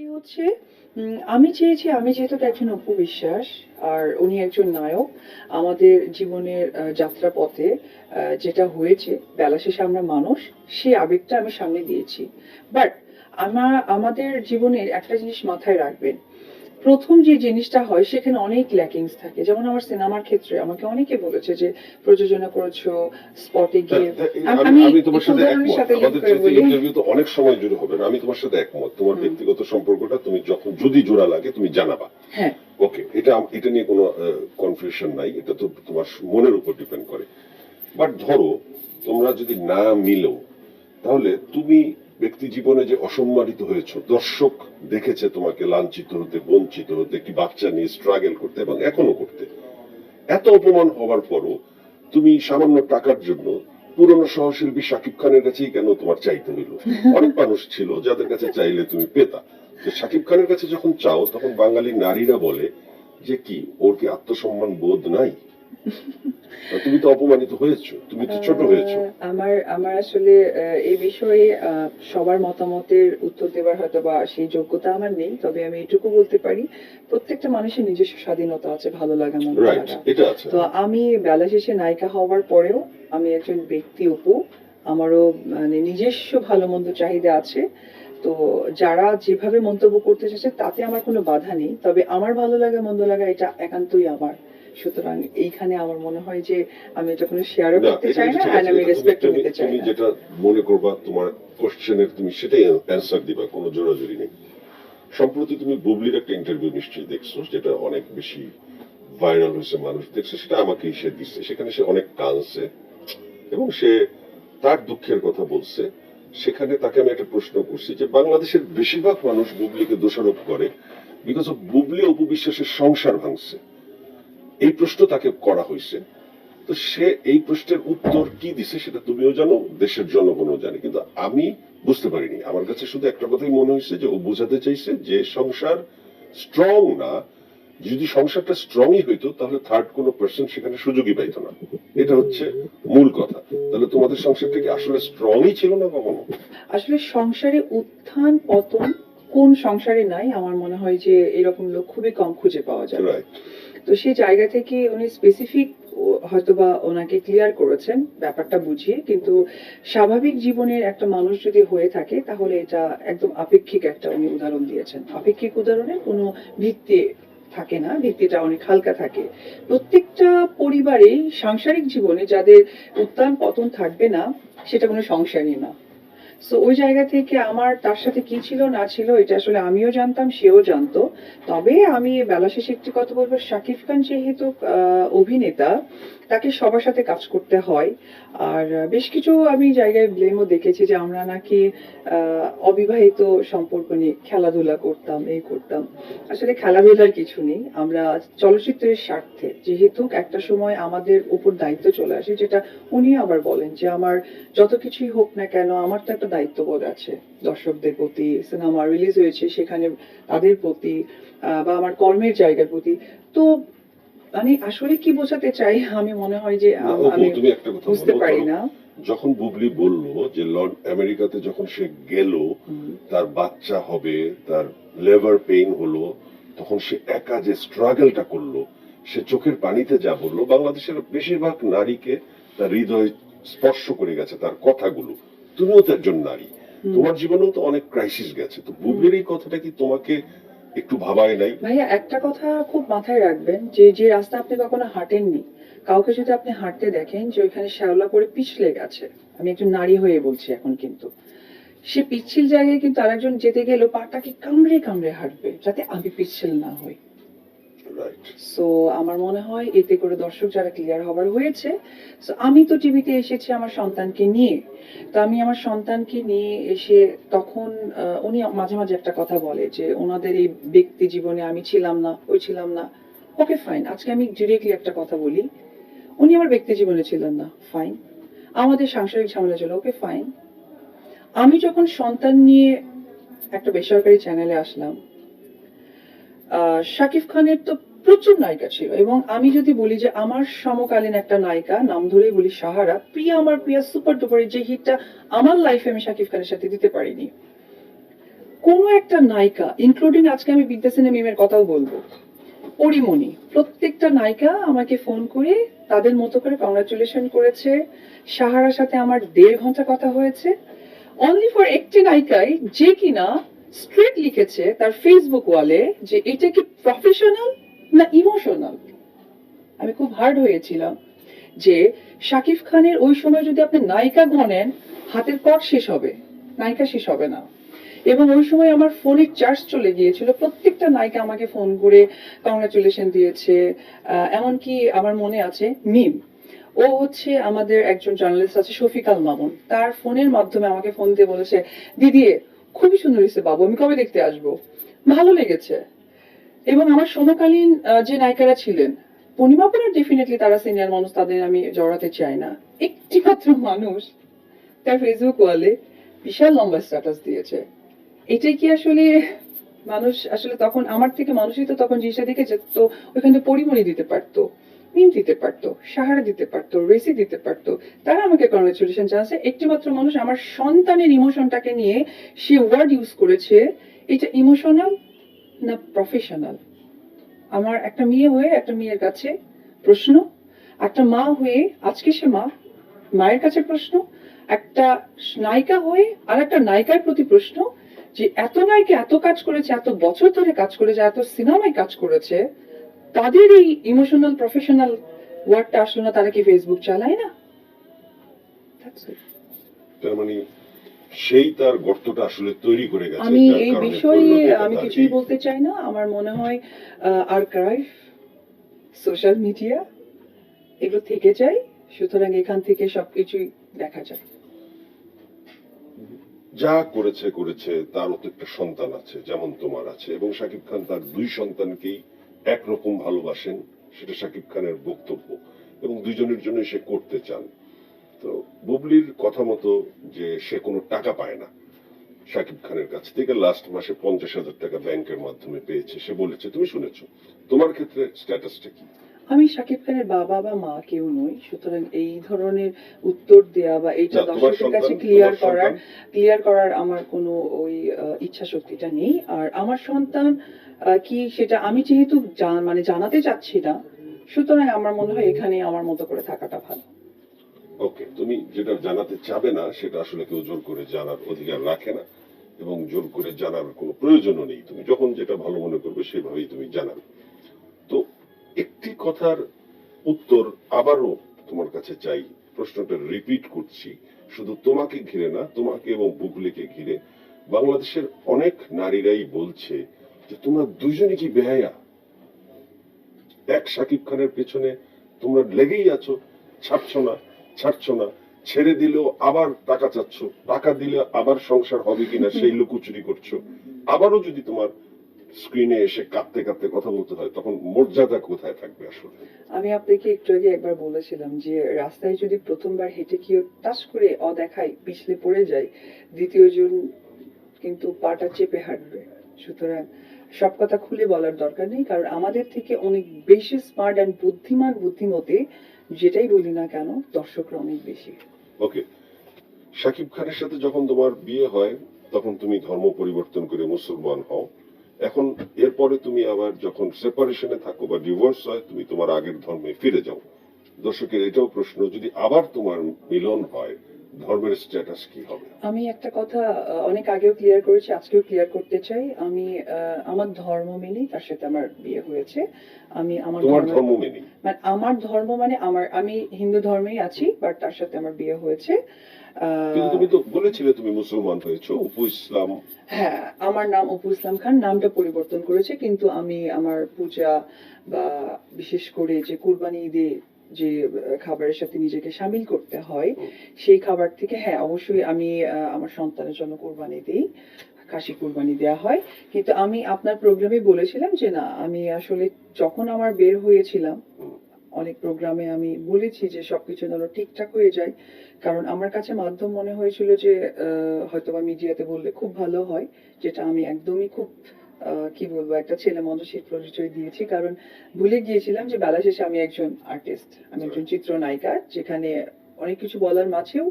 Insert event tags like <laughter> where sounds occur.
সেটি হচ্ছে আমি চেয়েছি, আমি যেহেতু একজন অপু বিশ্বাস আর উনি একজন নায়ক, আমাদের জীবনের যাত্রা পথে যেটা হয়েছে, বেলা শেষে আমরা মানুষ, সেই আবেগটা আমি সামনে দিয়েছি। বাট আমার আমাদের জীবনের একটা জিনিস মাথায় রাখবেন প্রথম যে জিনিসটা হয় সেখানে অনেক ল্যাকিংস থাকে। যেমন আমার সিনেমার ক্ষেত্রে আমাকে অনেকে বলেছে যে প্রযোজনা করেছ স্পটে গিয়ে আমি তোমার সাথে একমত। ইন্টারভিউ তো অনেক সময় জুড়ে হবে না আমি তোমার সাথে একমত। তোমার ব্যক্তিগত সম্পর্কটা তুমি যখন যদি জোড়া লাগে তুমি জানাবা। হ্যাঁ। ওকে এটা এটা নিয়ে কোনো কনফিউশন নাই। এটা তো তোমার মনের উপর ডিপেন্ড করে। বাট ধরো তোমরা যদি না মিলো তাহলে তুমি ব্যক্তি জীবনে যে অসম্মানিত হয়েছো দর্শক দেখেছে তোমাকে লাঞ্ছিত হতে বঞ্চিত হতে একটি বাচ্চা নিয়ে স্ট্রাগল করতে এবং এখনও করতে। এত অপমান হওয়ার পরও তুমি সামান্য টাকার জন্য পুরনো সহশিল্পী শাকিব খানের কাছেই কেন তোমার চাইতে হইল? <laughs> অনেক মানুষ ছিল যাদের কাছে চাইলে তুমি পেতা। তো শাকিব খানের কাছে যখন চাও তখন বাঙালি নারীরা বলে যে কি ওর কি আত্মসম্মান বোধ নাই? <laughs> তুমি তো অপমানিত হয়েছো তুমি তো ছোট হয়েছো। আমার আমার আসলে এই বিষয়ে সবার মতামতের উত্তর দেওয়ার হয়তো বা সেই যোগ্যতা আমার নেই তবে আমি এটুকু বলতে পারি প্রত্যেকটা মানুষের নিজস্ব স্বাধীনতা আছে ভালো লাগা মন্দ লাগা। তো আমি বেলা শেষে নায়িকা হওয়ার পরেও আমি একজন ব্যক্তি অপু আমারও মানে নিজস্ব ভালো মন্দ চাহিদা আছে। তো যারা যেভাবে মন্তব্য করতে চাইছে তাতে আমার কোনো বাধা নেই তবে আমার ভালো লাগা মন্দ লাগা এটা একান্তই আমার। সুতরাং এইখানে আমার মনে হয় যে আমি এটা কোনো শেয়ারও করতে চাই না আর আমি রেসপেক্ট নিতে চাই তুমি যেটা মনে করবা তোমার কোশ্চেনের তুমি সেটাই অ্যান্সার দিবা কোনো জোরাজুরি নেই। সম্প্রতি তুমি বুবলির একটা ইন্টারভিউ নিশ্চয়ই দেখছ যেটা অনেক বেশি ভাইরাল হয়েছে মানুষ দেখছে সেটা আমাকে সে দিচ্ছে। সেখানে সে অনেক কাঁদছে এবং সে তার দুঃখের কথা বলছে। সেখানে তাকে আমি একটা প্রশ্ন করছি যে বাংলাদেশের বেশিরভাগ মানুষ বুবলিকে দোষারোপ করে বিকজ অফ বুবলি অপবিশ্বাসের সংসার ভাঙছে। এই প্রশ্ন তাকে করা হয়েছে। তো সে এই প্রশ্নের উত্তর কি দিছে সেটা তুমিও জানো দেশের জনগণও জানে কিন্তু আমি বুঝতে পারিনি। আমার কাছে শুধু একটা কথাই মনে হয়েছে যে ও বোঝাতে চাইছে যে সংসার স্ট্রং না। যদি সংসারটা স্ট্রংই হইতো তাহলে থার্ড কোনো পার্সন সেখানে সুযোগই পাইতো না। এটা হচ্ছে মূল কথা। তাহলে তোমাদের সংসারটা কি আসলে স্ট্রংই ছিল না কখনো? আসলে সংসারে উত্থান পতন কোন সংসারে নাই। আমার মনে হয় যে এরকম লোক খুবই কম খুঁজে পাওয়া যায়। রাইট তো সেই জায়গা থেকে উনি স্পেসিফিক হয়তোবা ওনাকে ক্লিয়ার করেছেন ব্যাপারটা বুঝিয়ে। কিন্তু স্বাভাবিক জীবনের একটা মানুষ যদি হয়ে থাকে, তাহলে এটা একদম আপেক্ষিক একটা উনি উদাহরণ দিয়েছেন। আপেক্ষিক উদাহরণে কোনো ভিত্তি থাকে না, ভিত্তিটা অনেক হালকা থাকে। প্রত্যেকটা পরিবারে সাংসারিক জীবনে যাদের উত্থান পতন থাকবে না, সেটা কোনো সংসারই না। সো ওই জায়গা থেকে আমার, তার সাথে কি ছিল, না ছিল, এটা আসলে আমিও জানতাম, সেও জানতো। তবে আমি বেলা শেষে একটি কথা বলব, শাকিব খান যেহেতু অভিনেতা তাকে সবার সাথে কাজ করতে হয়। আর বেশ কিছু আমি জায়গায় ব্লেমও দেখেছি যে আমরা নাকি অবিবাহিত সম্পর্ক নিয়ে খেলাধুলা করতাম, এই করতাম। আসলে খেলাধুলার কিছু নেই। আমরা চলচ্চিত্রের স্বার্থে, যেহেতু একটা সময় আমাদের উপর দায়িত্ব চলে আসে, যেটা উনি আবার বলেন যে আমার যত কিছুই হোক না কেন, আমার তো একটা দায়িত্ববোধ আছে। দর্শকদের প্রতি, সিনেমা রিলিজ হয়েছে সেখানে তাদের প্রতি বা আমার কর্মের জায়গার প্রতি। তো মানে আসলে কি বোঝাতে চাই আমি মনে হয় যে আম- অপু, আমি তুমি একটা কথা বুঝতে পারি না। যখন বুবলি বলল যে লর্ড আমেরিকাতে যখন সে গেল তার বাচ্চা হবে তার লেবার পেইন হলো তখন সে একা যে স্ট্রাগলটা করল সে চোখের পানিতে যা বলল বাংলাদেশের বেশিরভাগ নারীকে তার হৃদয় স্পর্শ করে গেছে তার কথাগুলো। তুমিও তো একজন নারী। তোমার জীবনেও তো অনেক ক্রাইসিস গেছে। তো বুবলির এই কথাটা কি তোমাকে একটু ভাবায় নাই। ভাইয়া, একটা কথা খুব মাথায় রাখবেন যে যে রাস্তা আপনি কখনো হাঁটেননি, কাউকে যদি আপনি হাঁটতে দেখেন যে ওইখানে শ্যাওলা পরে পিছলে গেছে, আমি একজন নারী হয়ে বলছি এখন কিন্তু, সে পিচ্ছিল জায়গায় কিন্তু আরেকজন যেতে গেলেও পাটাকে কামড়ে কামড়ে হাঁটবে, যাতে আমি পিচ্ছিল না হই। সো আমার মনে হয় এতে করে দর্শক যারা ক্লিয়ার হবার হয়েছে সো আমি তো টিভিতে এসেছি আমার সন্তানকে নিয়ে। তো আমি আমার সন্তানকে নিয়ে এসে তখন উনি মাঝে মাঝে একটা কথা বলে যে, ওনাদের এই ব্যক্তি জীবনে আমি ছিলাম না, ওই ছিলাম না। ওকে ফাইন আজকে আমি ডিরেক্টলি একটা কথা বলি, উনি আমার ব্যক্তি জীবনে ছিলেন না ফাইন আমাদের সাংসারিক ঝামেলা ছিল ওকে ফাইন আমি যখন সন্তান নিয়ে একটা বেসরকারি চ্যানেলে আসলাম শাকিব খানের তো প্রচুর নায়িকা ছিল। এবং আমি যদি বলি যে আমার সমকালীন একটা নায়িকা, নাম ধরেই বলি সাহারা, প্রিয়া আমার প্রিয়া সুপার ডুপার যে হিটটা আমার লাইফে আমি শাকিব খানের সাথে দিতে পারিনি। কোনো একটা নায়িকা ইনক্লুডিং আজকে আমি বিদ্যাসেনা মিমের কথাও বলব, পরিমণি, প্রত্যেকটা নায়িকা আমাকে ফোন করে তাদের মতো করে কংগ্রাচুলেশন করেছে। সাহারার সাথে আমার দেড় ঘণ্টা কথা হয়েছে। অনলি ফর একটি নায়িকাই যে কিনা স্ট্রেট লিখেছে তার ফেসবুক ওয়ালে যে এটা কি প্রফেশনাল না ইমোশনাল আমি খুব হার্ড হয়েছিলাম যে শাকিব খানের ওই সময় যদি আপনি নায়িকা গণেন হাতের পর শেষ হবে, নায়িকা শেষ হবে না। এবং ওই সময় আমার ফোনের চার্জ চলে গিয়েছিল, প্রত্যেকটা নায়িকা আমাকে ফোন করে কংগ্রাচুলেশন দিয়েছে এমনকি আমার মনে আছে মিম ও হচ্ছে আমাদের একজন জার্নালিস্ট আছে শফিকাল মামুন। তার ফোনের মাধ্যমে আমাকে ফোন দিয়ে বলেছে, দিদি খুবই সুন্দর হয়েছে বাবু, আমি কবে দেখতে আসব? ভালো লেগেছে। এবং আমার সমকালীন যে নায়িকারা ছিলেন ডেফিনেটলি তারা সিনিয়র মানুষ, তাদের আমি জড়াতে চাই না। একটি মাত্র মানুষ তার ফেসবুক ওয়ালে বিশাল লম্বা স্ট্যাটাস দিয়েছে। এটাই কি আসলে মানুষ, আসলে তখন আমার থেকে মানুষই তো তখন জিনিসটা দেখেছে, তো ওইখানে পরিমণি দিতে পারতো। মিম দিতে পারতো, সাহারা দিতে পারতো রেসি দিতে পারতো, তারা আমাকে কংগ্রেচুলেশন জানাচ্ছে। একটি মাত্র মানুষ আমার সন্তানের ইমোশনটাকে নিয়ে সে ওয়ার্ড ইউজ করেছে, এটা ইমোশনাল না প্রফেশনাল আমার একটা মেয়ে হয়ে একটা মেয়ের কাছে প্রশ্ন, একটা মা হয়ে আজকে সে মা, মায়ের কাছে প্রশ্ন, একটা নায়িকা হয়ে আর একটা নায়িকার প্রতি প্রশ্ন, যে এত নায়িকা এত কাজ করেছে, এত বছর ধরে কাজ করেছে, এত সিনেমায় কাজ করেছে তাদের এই ইমোশনাল প্রফেশনাল ওয়ার্ডটা আসলো না তারা কি ফেসবুক চালায় না? তার মানে সেই তার গর্তটা আসলে তৈরি করে গেছে আমি এই বিষয়ে আমি কিছুই বলতে চাই না। আমার মনে হয় আর্কাইভ সোশ্যাল মিডিয়া এগুলো থেকে যায় সুতরাং এখান থেকে সবকিছুই দেখা যায়। যা করেছে করেছে তারও তো একটা সন্তান আছে যেমন তোমার আছে এবং শাকিব খান তার দুই সন্তানকেই একরকম ভালোবাসেন, সেটা শাকিব খানের বক্তব্য, এবং দুজনের জন্য সে করতে চান। তো বুবলির কথা মতো যে সে কোনো টাকা পায় না, শাকিব খানের কাছ থেকে লাস্ট মাসে পঞ্চাশ হাজার টাকা ব্যাংকের মাধ্যমে পেয়েছে, সে বলেছে, তুমি শুনেছ, তোমার ক্ষেত্রে স্ট্যাটাসটা কি? আমি শাকিব খানের বাবা বা মা কেউ নই। সুতরাং এই ধরনের উত্তর দেয়া বা এইটা দর্শকের কাছে ক্লিয়ার করার ক্লিয়ার করার আমার কোনো ওই ইচ্ছা শক্তিটা নেই। আর আমার সন্তান কি সেটা আমি যেহেতু মানে জানাতে চাচ্ছি না সুতরাং আমার মনে হয় এখানে আমার মতো করে থাকাটা ভালো। ওকে তুমি যেটা জানাতে চাবে না সেটা আসলে কেউ জোর করে জানার অধিকার রাখে না এবং জোর করে জানার কোনো প্রয়োজনও নেই। তুমি যখন যেটা ভালো মনে করবে সেভাবেই তুমি জানাবে। তো একটি কথার উত্তর আবারও তোমার কাছে চাই। প্রশ্নটা রিপিট করছি। শুধু তোমাকে ঘিরে না, তোমাকে এবং বুবলিকে ঘিরে বাংলাদেশের অনেক নারীরাই বলছে যে, তোমরা দুজনে কি বেহায়া? এক সাকিব খানের পেছনে তোমরা লেগেই আছো, ছাড়ছো না ছাড়ছো না, ছেড়ে দিলেও আবার টাকা চাচ্ছ, টাকা দিলে আবার সংসার হবে কিনা সেই লুকোচুরি করছ। আবারও যদি তোমার স্ক্রিনে এসে কাঁদতে কাঁদতে কথা বলতে হয় তখন মর্যাদা কোথায় থাকবে আসলে? আমি আপনাকে একটু আগে একবার বলেছিলাম যে রাস্তায় যদি প্রথমবার হেঁটে কেউ টাচ করে অদেখায় পিছলে পড়ে যায় দ্বিতীয় জন কিন্তু পাটা চেপে হাঁটবে। সুতরাং সব কথা খুলে বলার দরকার নেই কারণ আমাদের থেকে অনেক বেশি স্মার্ট অ্যান্ড বুদ্ধিমান বুদ্ধিমতে যেটাই বলি না কেন দর্শকরা অনেক বেশি। ওকে। সাকিব খানের সাথে যখন তোমার বিয়ে হয় তখন তুমি ধর্ম পরিবর্তন করে মুসলমান হও। এখন এরপরে তুমি আবার যখন সেপারেশনে থাকো বা ডিভোর্স হয় তুমি তোমার আগের ধর্মে ফিরে যাও। দর্শকের এটাও প্রশ্ন যদি আবার তোমার মিলন হয় ধর্মের স্ট্যাটাস কি হবে? আমি একটা কথা অনেক আগেও ক্লিয়ার করেছি আজকেও ক্লিয়ার করতে চাই। আমি আমার ধর্ম মেনেই তার সাথে আমার বিয়ে হয়েছে। আমি আমার ধর্ম- মেনে মানে আমার ধর্ম মানে আমার আমি হিন্দু ধর্মেই আছি বাট তার সাথে আমার বিয়ে হয়েছে। তুমি তো বলেছিলে তুমি মুসলমান হয়েছো উপ ইসলাম। হ্যাঁ আমার নাম অপু ইসলাম খান নামটা পরিবর্তন করেছে কিন্তু আমি আমার পূজা বা বিশেষ করে যে কুরবানি ঈদে যে খাবারের সাথে নিজেকে সামিল করতে হয় সেই খাবার থেকে হ্যাঁ অবশ্যই আমি আমার সন্তানের জন্য কুরবানি দিই খাসি কুরবানি দেওয়া হয়। কিন্তু আমি আপনার প্রোগ্রামে বলেছিলাম যে না আমি আসলে যখন আমার বের হয়েছিলাম অনেক প্রোগ্রামে আমি বলেছি যে সবকিছু যেন ঠিকঠাক হয়ে যায়। কারণ আমার কাছে মাধ্যম মনে হয়েছিল যে হয়তো বা মিডিয়াতে বললে খুব ভালো হয় যেটা আমি একদমই খুব আহ, কি বলব একটা ছেলে মানুষের পরিচয় দিয়েছি। কারণ ভুলে গিয়েছিলাম যে বেলা শেষে আমি একজন আর্টিস্ট আমি একজন চিত্রনায়িকা যেখানে অনেক কিছু বলার মাঝেও